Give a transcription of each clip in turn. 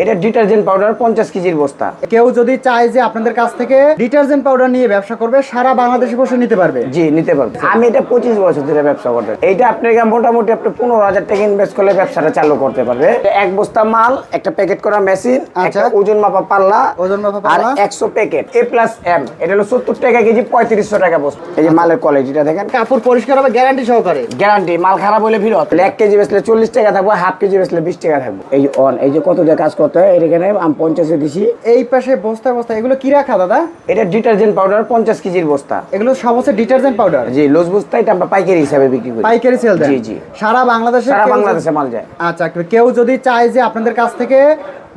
এটা detergent powder পঞ্চাশ কেজির বস্তা। কেউ যদি চায় যে আপনাদের কাছ থেকে ডিটারজেন্ট পাউডার নিয়ে ব্যবসা করবে সারা বাংলাদেশে বসে নিতে পারবে। জি নিতে পারবে। আমি এটা পঁচিশ বছর ধরে ব্যবসা করতে এইটা আপনাকে মোটামুটি আপনি পনেরো হাজার টাকা ইনভেস্ট করলে ব্যবসাটা চালু করতে পারবে। এক বস্তা মাল একটা প্যাকেট করা মেশিন আচ্ছা। ওজন মাপা পাল্লা ওজন মাপা আর। একশো প্যাকেট এ প্লাস এম এটা হলো সত্তর টাকা কেজি পঁয়ত্রিশশো টাকা বস্তা। এই যে মালের কোয়ালিটিটা দেখেন। কাপড় পরিষ্কার হবে গ্যারান্টি সহকারে। গ্যারান্টি মাল খারাপ হলে ফিরত। এক কেজি বেচলে চল্লিশ টাকা থাকব হাফ কেজি বেচলে বিশ টাকা থাকব। এই যে অন এই যে কত দিয়ে কাজ করতে এর এখানে আম পঞ্চাশে দিছি। এই পাশে বস্তা বস্তা এগুলো কি রাখা দাদা? এটা ডিটারজেন্ট পাউডার পঞ্চাশ কেজির বস্তা। এগুলো সব হচ্ছে ডিটারজেন্ট পাউডার জি লোজ বস্তা এটা আমরা পাইকারি হিসাবে বিক্রি করি। পাইকারি সেল জি জি। সারা বাংলাদেশে সারা বাংলাদেশে মাল যায়। আচ্ছা কেউ যদি চায় যে আপনাদের কাছ থেকে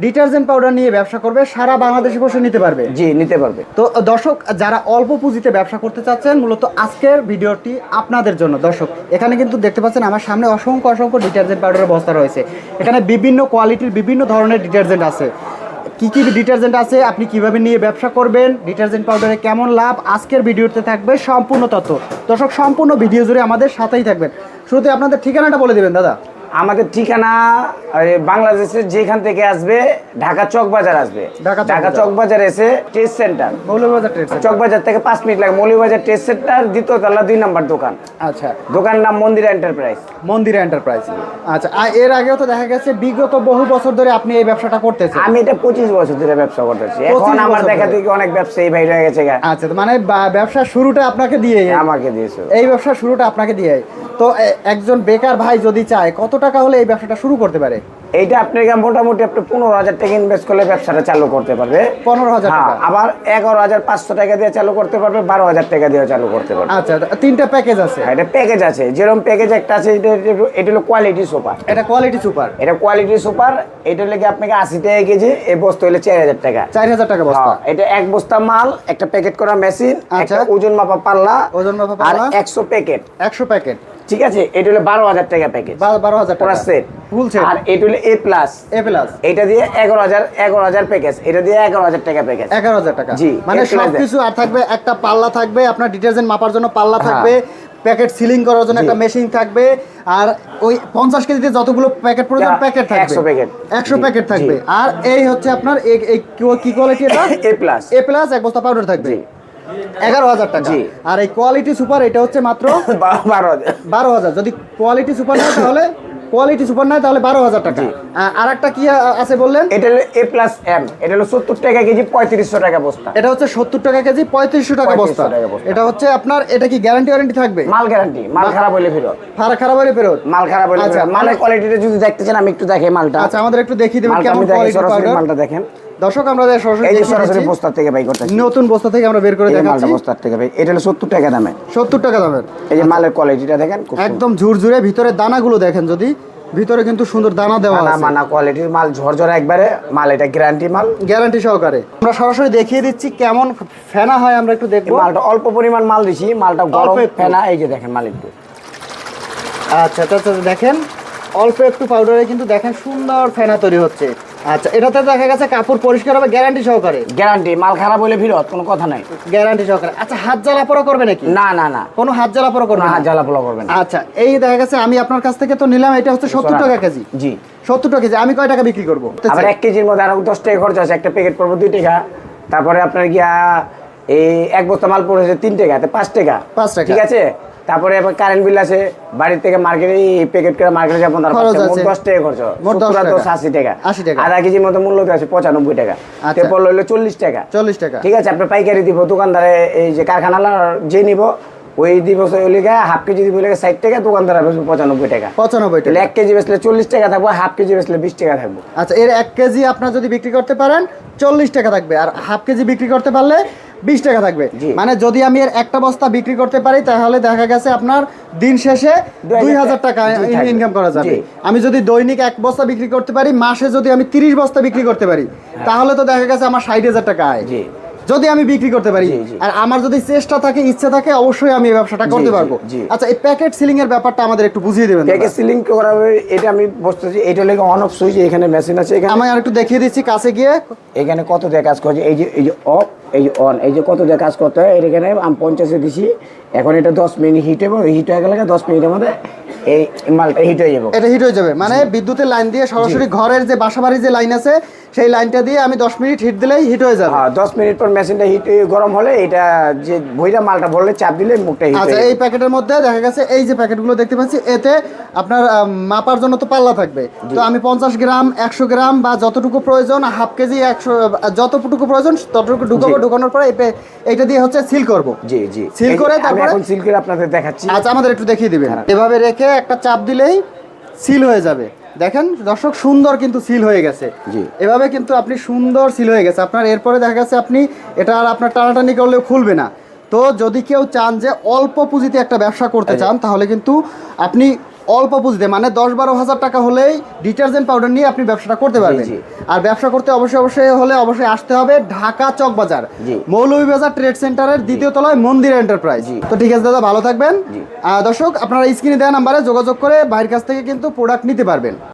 ডিটারজেন্ট পাউডার নিয়ে ব্যবসা করবে সারা বাংলাদেশে বসে নিতে পারবে। জি নিতে পারবে। তো দর্শক যারা অল্প পুঁজিতে ব্যবসা করতে চাচ্ছেন মূলত আজকের ভিডিওটি আপনাদের জন্য। দর্শক এখানে কিন্তু দেখতে পাচ্ছেন আমার সামনে অসংখ্য অসংখ্য ডিটারজেন্ট পাউডারের বস্তা রয়েছে। এখানে বিভিন্ন কোয়ালিটির বিভিন্ন ধরনের ডিটারজেন্ট আছে। কি কি ডিটারজেন্ট আছে আপনি কীভাবে নিয়ে ব্যবসা করবেন ডিটারজেন্ট পাউডারে কেমন লাভ আজকের ভিডিওতে থাকবে সম্পূর্ণ তথ্য। দর্শক সম্পূর্ণ ভিডিও জুড়ে আমাদের সাথেই থাকবেন। শুরুতে আপনাদের ঠিকানাটা বলে দেবেন দাদা। আমাদের ঠিকানা বাংলাদেশের যেখান থেকে আসবে ঢাকা চক বাজার আসবে। ঢাকা চক বাজার। এসে টেস্ট সেন্টার চক বাজার থেকে পাঁচ মিনিট লাগে। মৌলিবাজার টেস্ট সেন্টার দ্বিতীয় তলা দুই নম্বর দোকান। আচ্ছা। দোকান নাম মন্দির এন্টারপ্রাইজ মন্দিরা এন্টারপ্রাইজ আচ্ছা আর এর আগেও তো দেখা গেছে বিগত বহু বছর ধরে আপনি এই ব্যবসাটা করতেছেন। আমি এটা পঁচিশ বছর ধরে ব্যবসা করতেছি। এখন আমার দেখা। থেকে অনেক ব্যবসায়ী ভাই হয়ে গেছে আচ্ছা মানে ব্যবসা শুরুটা আপনাকে দিয়ে আমাকে দিয়েছে। এই ব্যবসা শুরুটা আপনাকে দিয়ে। তো একজন বেকার ভাই যদি চায় কত টাকা হলে এই ব্যবসাটা শুরু করতে পারে। এইটা আপনাকে মোটামুটি আপনি পনেরো হাজার টাকা ইনভেস্ট করলে ব্যবসাটা চালু করতে পারবে। পনেরো হাজার হ্যাঁ আবার এগারো হাজার পাঁচশো টাকা দিয়ে চালু করতে পারবে বারো হাজার টাকা দিয়ে চালু করতে পারবে। আচ্ছা তিনটা প্যাকেজ আছে? এটা প্যাকেজ আছে। যেরকম প্যাকেজ একটা আছে এটা হলো কোয়ালিটি সুপার এটা কোয়ালিটি সুপার এটা কোয়ালিটি সুপার এটা লেগে আপনাকে আশি টাকা কেজি এই বস্তা হলে চার হাজার টাকা। চার হাজার টাকা বস্তা। হ্যাঁ, এটা এক বস্তা মাল একটা প্যাকেট করা মেশিন আচ্ছা। একটা ওজন মাপা পাল্লা ওজন মাপা আর পাল্লা। একশো প্যাকেট একশো প্যাকেট ঠিক আছে? এটা হলো বারো হাজার টাকা প্যাকেজ বারো হাজার টাকা। সেট আর এটা হলো এ প্লাস এ প্লাস এটা দিয়ে এগারো হাজার এগারো হাজার প্যাকেজ এটা দিয়ে এগারো হাজার টাকা প্যাকেজ এগারো হাজার টাকা। জি, মানে সবকিছু আর থাকবে একটা পাল্লা থাকবে আপনার ডিটারজেন্ট মাপার জন্য পাল্লা হ্যাঁ। থাকবে প্যাকেট সিলিং করার জন্য একটা মেশিন থাকবে আর ওই পঞ্চাশ কেজিতে যতগুলো প্যাকেট প্রয়োজন প্যাকেট থাকবে। 100 প্যাকেট। একশো প্যাকেট থাকবে। আর এই হচ্ছে আপনার এই- কি- কোয়ালিটি এটা? এ প্লাস এ প্লাস এক বস্তা পাউডার থাকবে। এগারো হাজার টাকা। জি। আর এই কোয়ালিটি সুপার এটা হচ্ছে মাত্র বারো হাজার। বারো হাজার। যদি কোয়ালিটি সুপার নেয় তাহলে কোয়ালিটি সুপার নাই তাহলে বারো হাজার টাকা। আর একটা কি আছে বললেন? এটা হলো এ প্লাস এম এটা হলো সত্তর টাকা কেজি পঁয়ত্রিশশো টাকা বস্তা। এটা হচ্ছে সত্তর টাকা কেজি পঁয়ত্রিশশো টাকা 3500 বস্তা টাকা বস্তা। এটা হচ্ছে আপনার এটা কি গ্যারান্টি ওয়ারেন্টি থাকবে? মাল গ্যারান্টি মাল খারাপ হলে ফেরত। খারাপ খারাপ হলে ফেরত। মাল খারাপ হলে আচ্ছা। মালের কোয়ালিটিটা যদি দেখতে চান আমি একটু দেখে মালটা। আচ্ছা আমাদের একটু দেখিয়ে দেবেন কেমন কোয়ালিটি মালটা দেখেন। দর্শক আমরা সরাসরি দিচ্ছি। থেকে বাই করতেছি নতুন বস্তা থেকে আমরা বের করে দেখাচ্ছি। বস্তার থেকে ভাই এটা হলো সত্তর টাকা দামে সত্তর টাকা দামের। এই যে মালের কোয়ালিটিটা দেখেন একদম ঝুরঝুরে ভিতরে দানাগুলো দেখেন যদি। ভিতরে কিন্তু সুন্দর দানা দেওয়া আছে। মানা কোয়ালিটির মাল ঝরঝরা একবারে। মাল এটা গ্যারান্টি মাল। গ্যারান্টি সহকারে। আমরা সরাসরি দেখিয়ে দিচ্ছি কেমন ফেনা হয় আমরা একটু দেখব। মালটা অল্প পরিমাণ মাল দিছি। মালটা গরম ফেনা এই যে দেখেন মাল একটু। আচ্ছা আচ্ছা আচ্ছা, দেখেন। অল্প একটু পাউডারে কিন্তু দেখেন সুন্দর ফেনা তৈরি হচ্ছে। আচ্ছা এটাতে দেখা গেছে কাপড় পরিষ্কার হবে গ্যারান্টি সহকারে। গ্যারান্টি মাল খারাপ হলে ফিরত কোনো কথা নাই। গ্যারান্টি সহকারে। আচ্ছা হাত জ্বালা পড়া করবে নাকি? না না না। কোনো হাত জ্বালা পড়া করবে না না? জ্বালা পোলা করবেন আচ্ছা এই দেখা গেছে আমি আপনার কাছ থেকে তো নিলাম এটা হচ্ছে সত্তর টাকা কেজি। জি। সত্তর টাকা কেজি আমি কয় টাকা বিক্রি করব? আবার এক কেজির মধ্যে আরও দশ টাকা খরচ আছে একটা প্যাকেট পড়ব দুই টাকা। তারপরে আপনার গিয়া এই এক বস্তা মাল পড়েছে তিন টাকা পাঁচ টাকা। পাঁচ টাকা। ঠিক আছে? তারপরে আবার কারেন্ট বিল আছে বাড়ির থেকে মার্কেটে প্যাকেট করে মার্কেটে যাব। মোট দশ টাকা খরচ? মোট দশ আর টাকা। আশি টাকা। আধা কেজির মতো মূল্য আছে পঁচানব্বই টাকা। আচ্ছা। তারপর হইল চল্লিশ টাকা। চল্লিশ টাকা। ঠিক আছে আপনি পাইকারি দিব দোকানদারে এই যে কারখানালার যে নিব ওই দিব ওই হাফ কেজি দিব ষাট টাকা দোকানদার বেচবে পঁচানব্বই টাকা। পঁচানব্বই টাকা। এক কেজি বেচলে চল্লিশ টাকা থাকব হাফ কেজি বেচলে বিশ টাকা থাকব। আচ্ছা এর এক কেজি আপনার যদি বিক্রি করতে পারেন চল্লিশ টাকা থাকবে। আর হাফ কেজি বিক্রি করতে পারলে বিশ টাকা থাকবে। মানে যদি আমি এর একটা বস্তা বিক্রি করতে পারি তাহলে দেখা গেছে আপনার দিন শেষে দুই হাজার টাকা। ইনকাম করা যাবে। আমি যদি দৈনিক এক বস্তা বিক্রি করতে পারি মাসে যদি আমি তিরিশ বস্তা বিক্রি করতে পারি তাহলে তো দেখা গেছে আমার ষাট হাজার টাকা আয়। যদি আমি বিক্রি করতে পারি। আর আমার যদি চেষ্টা থাকে ইচ্ছা থাকে অবশ্যই আমি এই ব্যবসাটা করতে পারব। আচ্ছা এই প্যাকেট সিলিং এর ব্যাপারটা আমাদের একটু বুঝিয়ে দেবেন প্যাকেট সিলিং করা এটা আমি বসতেছি এটা লেগে অন অফ সুইচ এখানে মেশিন আছে এখানে আমি আরেকটু দেখিয়ে দিচ্ছি কাছে গিয়ে। এখানে কত দিয়ে কাজ করছে? এই যে এই যে অফ এই যে অন এই যে কত দিয়ে কাজ করতে হয়? এখানে আমি পঞ্চাশে দিছি। এখন এটা দশ মিনিট হিট হবে হিট হয়ে গেলে দশ মিনিটের মধ্যে এই মালটা হিট হয়ে যাবে। এটা হিট হয়ে যাবে। মানে বিদ্যুতের লাইন দিয়ে সরাসরি ঘরের যে বাসাবাড়ির যে লাইন আছে সেই লাইনটা দিয়ে আমি দশ মিনিট হিট দিলেই হিট হয়ে যাবে। হ্যাঁ দশ মিনিট পর মেশিনটা হিট গরম হলে এটা যে বইটা মালটা ভরলে চাপ দিলে মুখটা হিট আচ্ছা এই প্যাকেটের মধ্যে দেখা গেছে এই যে প্যাকেটগুলো দেখতে পাচ্ছি এতে আপনার মাপার জন্য তো পাল্লা থাকবে। তো আমি পঞ্চাশ গ্রাম একশো গ্রাম বা যতটুকু প্রয়োজন হাফ কেজি একশো যতটুকু প্রয়োজন ততটুকু ঢুকাবো ঢুকানোর পরে এই এইটা দিয়ে হচ্ছে সিল করব। জি জি। সিল করে তারপরে- এখন সিল করে আপনাদের দেখাচ্ছি। আচ্ছা আমাদের একটু দেখিয়ে দিবেন। হ্যাঁ। এভাবে রেখে একটা চাপ দিলেই সিল হয়ে যাবে। দেখেন দর্শক সুন্দর কিন্তু সিল হয়ে গেছে। জি। এভাবে কিন্তু আপনি সুন্দর সিল হয়ে গেছে। আপনার এরপরে দেখা গেছে আপনি এটা আর আপনার টানাটানি করলেও খুলবে না। তো যদি কেউ চান যে অল্প পুঁজিতে একটা ব্যবসা করতে চান তাহলে কিন্তু আপনি অল্প পুঁজিতে মানে দশ বারো হাজার টাকা হলেই ডিটারজেন্ট পাউডার নিয়ে আপনি ব্যবসাটা করতে পারবেন। আর ব্যবসা করতে অবশ্যই অবশ্যই হলে অবশ্যই আসতে হবে ঢাকা চক বাজার। মৌলভীবাজার ট্রেড সেন্টারের দ্বিতীয় তলায় মন্দির এন্টারপ্রাইজ। তো ঠিক আছে দাদা ভালো থাকবেন। দর্শক আপনারা স্ক্রিনে দেওয়া নাম্বারে যোগাযোগ করে বাইরের কাছ থেকে কিন্তু প্রোডাক্ট নিতে পারবেন।